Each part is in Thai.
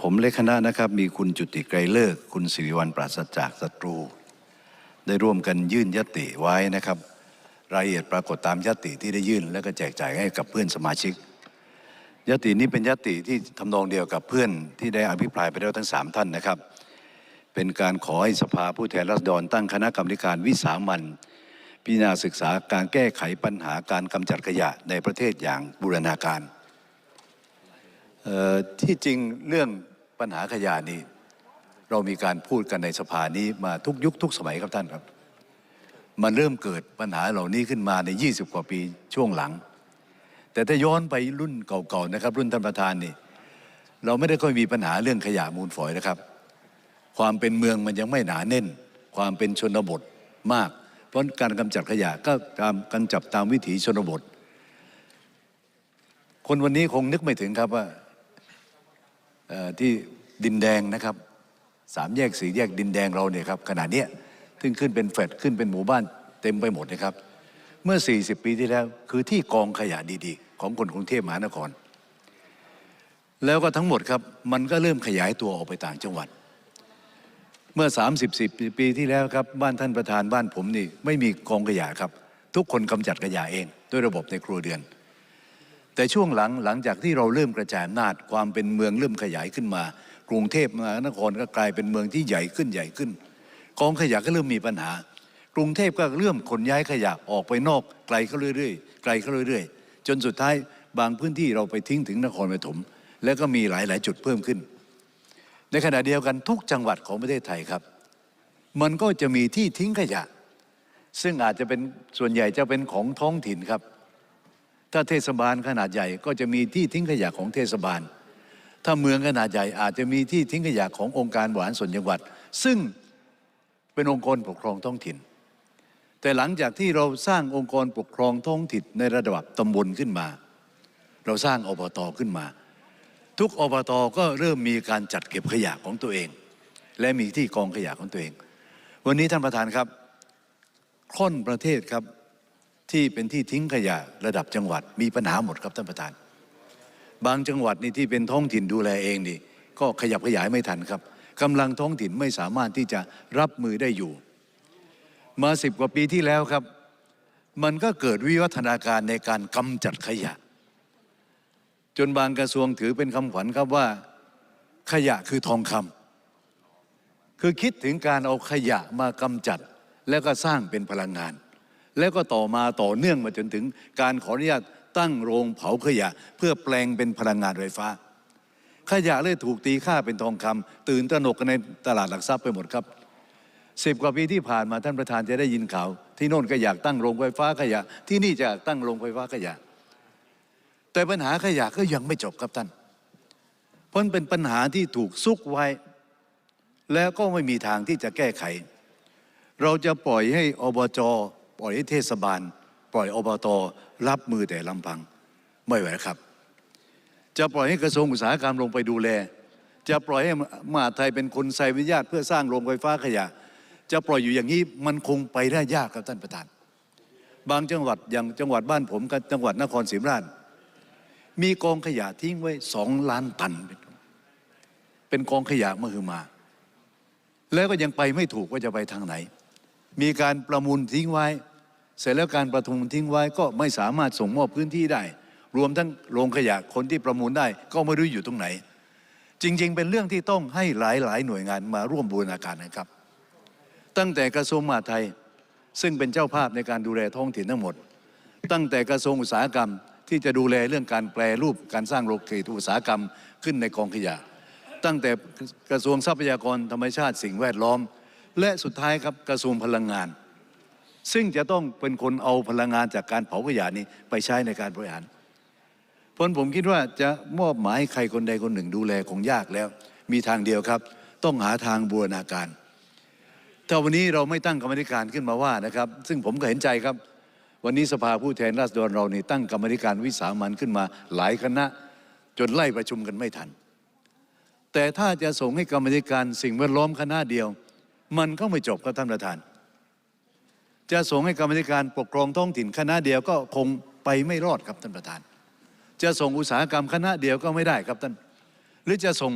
ผมเลขคณะนะครับมีคุณจุติไกรเลิก คุณสิริวัลปราศจากศัตรู ได้ร่วมกันยื่นยติไว้นะครับ รายละเอียดปรากฏตามยติที่ได้ยื่น และก็แจกจ่ายให้กับเพื่อนสมาชิก ยตินี้เป็นยติที่ทำนองเดียวกับเพื่อนที่ได้อภิปรายไปแล้วทั้งสามท่านนะครับ เป็นการขอให้สภาผู้แทนราษฎรตั้งคณะกรรมการวิสามันพิจารณาศึกษาการแก้ไขปัญหาการกำจัดขยะในประเทศอย่างบูรณาการ ที่จริงเรื่องปัญหาขยะนี่เรามีการพูดกันในสภานี้มาทุกยุคทุกสมัยครับท่านครับ มันเริ่มเกิดปัญหาเหล่านี้ขึ้นมาใน 20 กว่าปีช่วงหลัง แต่ถ้าย้อนไปรุ่นเก่าๆนะครับ รุ่นท่านประธานนี่ เราไม่ได้ค่อยมีปัญหาเรื่องขยะมูลฝอยนะครับ ความเป็นเมืองมันยังไม่หนาแน่น ความเป็นชนบทมาก เพราะการกำจัดขยะก็ตามกำจัดตามวิถีชนบท คนวันนี้คงนึกไม่ถึงครับว่า ที่ดินแดงนะครับสามแยกสี่แยกดินแดงเราเนี่ยครับขนาดเนี้ยซึ่งขึ้นเป็นแฟลตขึ้นเป็นหมู่บ้านเต็มไปหมดนะครับ เมื่อ 40 ปีที่แล้วคือที่กองขยะดีๆ ของคนกรุงเทพมหานคร แล้วก็ทั้งหมดครับมันก็เริ่มขยายตัวออกไปต่างจังหวัด เมื่อ 30 10ปีที่แล้วครับบ้านท่านประธานบ้านผมนี่ไม่มีกองขยะครับ ทุกคนกำจัดขยะเอง ด้วยระบบในครัวเรือน แต่ช่วงหลังหลังจากที่เราเริ่มกระจายอำนาจความเป็นเมืองเริ่มขยายขึ้นมา กรุงเทพมหานครก็กลายเป็นเมืองที่ใหญ่ขึ้นใหญ่ขึ้นกองขยะก็เริ่มมีปัญหา กรุงเทพก็เริ่มขนย้ายขยะออกไปนอกไกลเข้าเรื่อยๆ ไกลเข้าเรื่อยๆ จนสุดท้ายบางพื้นที่เราไปทิ้งถึงนครปฐมแล้วก็มีหลายๆ จุดเพิ่มขึ้น ในขณะเดียวกันทุกจังหวัดของประเทศไทยครับ มันก็จะมีที่ทิ้งขยะ ซึ่งอาจจะเป็นส่วนใหญ่จะเป็นของท้องถิ่นครับ ถ้าเทศบาลขนาดใหญ่ก็จะมีที่ทิ้งขยะของเทศบาล ถ้าเมืองขนาดใหญ่อาจจะมีที่ทิ้งขยะขององค์การบริหารส่วนจังหวัด ซึ่งเป็นองค์กรปกครองท้องถิ่น แต่หลังจากที่เราสร้างองค์กรปกครองท้องถิ่นในระดับตำบลขึ้นมา เราสร้างอบตขึ้นมา ทุกอบตก็เริ่มมีการจัดเก็บขยะของตัวเอง และมีที่กองขยะของตัวเอง วันนี้ท่านประธานครับค่อนประเทศครับ ที่เป็นที่ทิ้งขยะระดับจังหวัดมีปัญหาหมดครับท่านประธาน บางจังหวัดนี่ที่เป็นท้องถิ่นดูแลเองนี่ก็ขยับขยายไม่ทันครับกำลังท้องถิ่นไม่สามารถที่จะรับมือได้อยู่ มาสิบกว่าปีที่แล้วครับ มันก็เกิดวิวัฒนาการในการกำจัดขยะ จนบางกระทรวงถือเป็นคำขวัญครับว่า ขยะคือทองคำคือคิดถึงการเอาขยะมากำจัด แล้วก็สร้างเป็นพลังงาน แล้วก็ต่อมาต่อเนื่องมาจนถึงการขออนุญาตตั้งโรงเผาขยะ เพื่อแปลงเป็นพลังงานไฟฟ้า ขยะเลยถูกตีค่าเป็นทองคำตื่นตระหนกกันในตลาดหลักทรัพย์ไปหมดครับสิบกว่าปีที่ผ่านมาท่านประธานจะได้ยินข่าว ที่โน่นก็อยากตั้งโรงไฟฟ้าขยะ ที่นี่จะตั้งโรงไฟฟ้าขยะ แต่ปัญหาขยะก็ยังไม่จบครับท่านเพราะเป็นปัญหาที่ถูกซุกไว้ แล้วก็ไม่มีทางที่จะแก้ไข เราจะปล่อยให้อบจ ปล่อยให้เทศบาล ปล่อยอบตรับมือแต่ลำพังไม่ไหวครับ จะปล่อยให้กระทรวงอุตสาหกรรมลงไปดูแล จะปล่อยให้มหาไทยเป็นคนใส่วิญญาตเพื่อสร้างโรงไฟฟ้าขยะ จะปล่อยอยู่อย่างนี้มันคงไปได้ยากครับท่านประธาน บางจังหวัดอย่างจังหวัดบ้านผมกับจังหวัดนครศรีธรรมราชมีกองขยะทิ้งไว้สองล้านตัน เป็นกองขยะมหึมา แล้วก็ยังไปไม่ถูกว่าจะไปทางไหน มีการประมูลทิ้งไว้ เสร็จแล้วการประทุมทิ้งไว้ก็ไม่สามารถส่งมอบพื้นที่ได้ รวมทั้งโรงขยะคนที่ประมูลได้ ก็ไม่รู้อยู่ตรงไหน จริง ๆ เป็นเรื่องที่ต้องให้หลายๆ หน่วยงานมาร่วมบูรณาการนะครับ ตั้งแต่กระทรวงมหาดไทยซึ่งเป็นเจ้าภาพในการดูแลท้องถิ่นทั้งหมด ตั้งแต่กระทรวงอุตสาหกรรมที่จะดูแลเรื่องการแปลรูปการสร้างโรงเกตอุตสาหกรรมขึ้นในกองขยะ ตั้งแต่กระทรวงทรัพยากรธรรมชาติสิ่งแวดล้อม และสุดท้ายครับกระทรวงพลังงาน ซึ่งจะต้องเป็นคนเอาพลังงานจากการเผาขยะนี้ไปใช้ในการบริหารเพราะผมคิดว่าจะมอบหมายให้ใครคนใดคนหนึ่งดูแลคงยากแล้ว มีทางเดียวครับ ต้องหาทางบูรณาการถ้าวันนี้เราไม่ตั้งกรรมธิการขึ้นมาว่านะครับ ซึ่งผมก็เห็นใจครับ วันนี้สภาผู้แทนราษฎรเรานี่ตั้งกรรมธิการวิสามันขึ้นมาหลายคณะ จนไล่ประชุมกันไม่ทัน แต่ถ้าจะส่งให้กรรมธิการสิ่งแวดล้อมคณะเดียว มันก็ไม่จบครับท่านประธาน จะส่งให้กรรมธิการปกครองท้องถิ่นคณะเดียวก็คงไปไม่รอดครับท่านประธาน จะส่งอุตสาหกรรมคณะเดียวก็ไม่ได้ครับท่าน หรือจะส่ง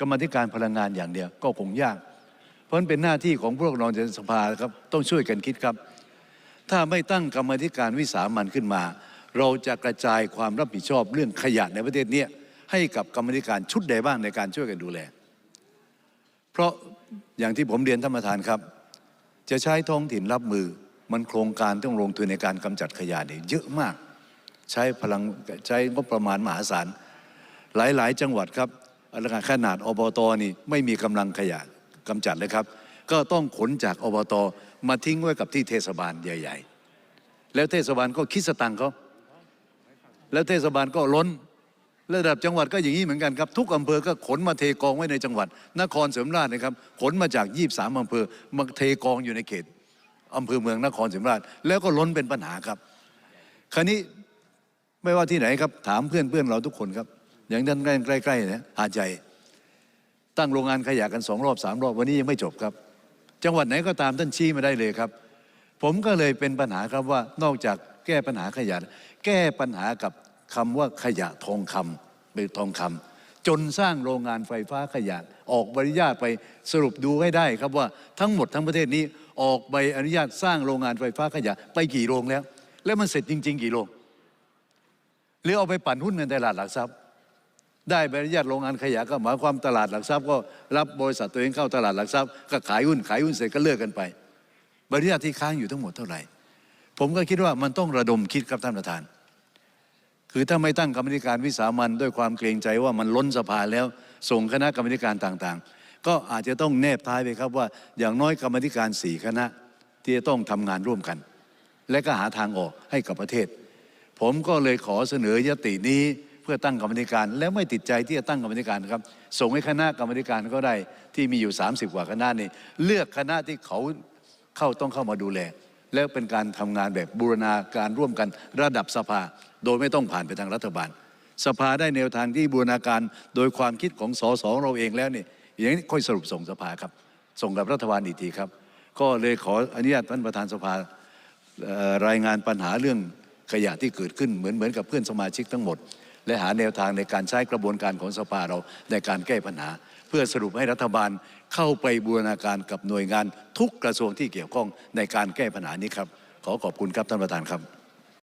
กรรมธิการพลังงานอย่างเดียวก็คงยาก เพราะนั้นเป็นหน้าที่ของพวกเราในสภาครับต้องช่วยกันคิดครับ ถ้าไม่ตั้งกรรมธิการวิสามันขึ้นมา เราจะกระจายความรับผิดชอบเรื่องขยะในประเทศนี้ให้กับกรรมธิการชุดใดบ้างในการช่วยกันดูแล เพราะอย่างที่ผมเรียนท่านประธานครับ จะใช้ท้องถิ่นรับมือ มันโครงการต้องลงทุนในการกำจัดขยะเนี่ยเยอะมาก ใช้พลังใช้งบประมาณมหาศาล หลาย ๆ จังหวัดครับขนาดอบตนี่ไม่มีกำลังขยะกำจัดเลยครับ ก็ต้องขนจากอบตมาทิ้งไว้กับที่เทศบาลใหญ่ ๆ แล้วเทศบาลก็คิดสตังค์เขาแล้วเทศบาลก็ล้นระดับจังหวัดก็อย่างนี้เหมือนกันครับ ทุกอำเภอก็ขนมาเทกองไว้ในจังหวัด นครเสริมราชนะครับ ขนมาจากยี่สามอำเภอมาเทกองอยู่ในเขต อำเภอเมืองนครเสริมราชแล้วก็ล้นเป็นปัญหาครับ คราวนี้ไม่ว่าที่ไหนครับถามเพื่อนเพื่อนเราทุกคนครับ อย่างท่านใกล้ๆเนี่ยหาใจ ตั้งโรงงานขยะกันสองรอบสามรอบวันนี้ยังไม่จบครับ จังหวัดไหนก็ตามท่านชี้มาได้เลยครับ ผมก็เลยเป็นปัญหาครับว่านอกจากแก้ปัญหาขยะ แก้ปัญหากับคำว่าขยะทองคำเป็นทองคำจนสร้างโรงงานไฟฟ้าขยะออกใบอนุญาตไปสรุปดูให้ได้ครับว่าทั้งหมดทั้งประเทศนี้ ออกใบอนุญาตสร้างโรงงานไฟฟ้าขยะ ไปกี่โรงแล้ว แล้วมันเสร็จจริง ๆ กี่โรงหรือเอาไปปั่นหุ้นในตลาดหลักทรัพย์ ได้ใบอนุญาตโรงงานขยะก็หมายความตลาดหลักทรัพย์ก็รับบริษัทตัวเองเข้าตลาดหลักทรัพย์ก็ขายหุ้นขายหุ้นเสร็จก็เลิกกันไปใบอนุญาตที่ค้างอยู่ทั้งหมดเท่าไหร่ ผมก็คิดว่ามันต้องระดมคิดครับท่านประธาน คือถ้าไม่ตั้งกรรมธิการวิสามันด้วยความเกรงใจว่ามันล้นสภาแล้วส่งคณะกรรมธิการต่างๆ ก็อาจจะต้องแนบท้ายไปครับว่า อย่างน้อยกรรมธิการสี่คณะ ที่จะต้องทำงานร่วมกัน และก็หาทางออกให้กับประเทศ ผมก็เลยขอเสนอยตินี้เพื่อตั้งกรรมธิการ แล้วไม่ติดใจที่จะตั้งกรรมธิการครับ ส่งให้คณะกรรมธิการก็ได้ที่มีอยู่ 30 กว่าคณะนี่เลือกคณะที่เขาเข้าต้องเข้ามาดูแล แล้วเป็นการทำงานแบบบูรณาการร่วมกันระดับสภา โดยไม่ต้องผ่านไปทางรัฐบาล สภาได้แนวทางที่บูรณาการโดยความคิดของสสเราเองแล้วนี่ อย่างนี้ค่อยสรุปส่งสภาครับ ส่งกับรัฐบาลอีกทีครับ ก็เลยขออนุญาตท่านประธานสภารายงานปัญหาเรื่องขยะที่เกิดขึ้นเหมือนเหมือนกับเพื่อนสมาชิกทั้งหมด และหาแนวทางในการใช้กระบวนการของสภาเราในการแก้ปัญหา เพื่อสรุปให้รัฐบาลเข้าไปบูรณาการกับหน่วยงานทุกกระทรวงที่เกี่ยวข้องในการแก้ปัญหานี้ครับ ขอขอบคุณครับท่านประธานครับ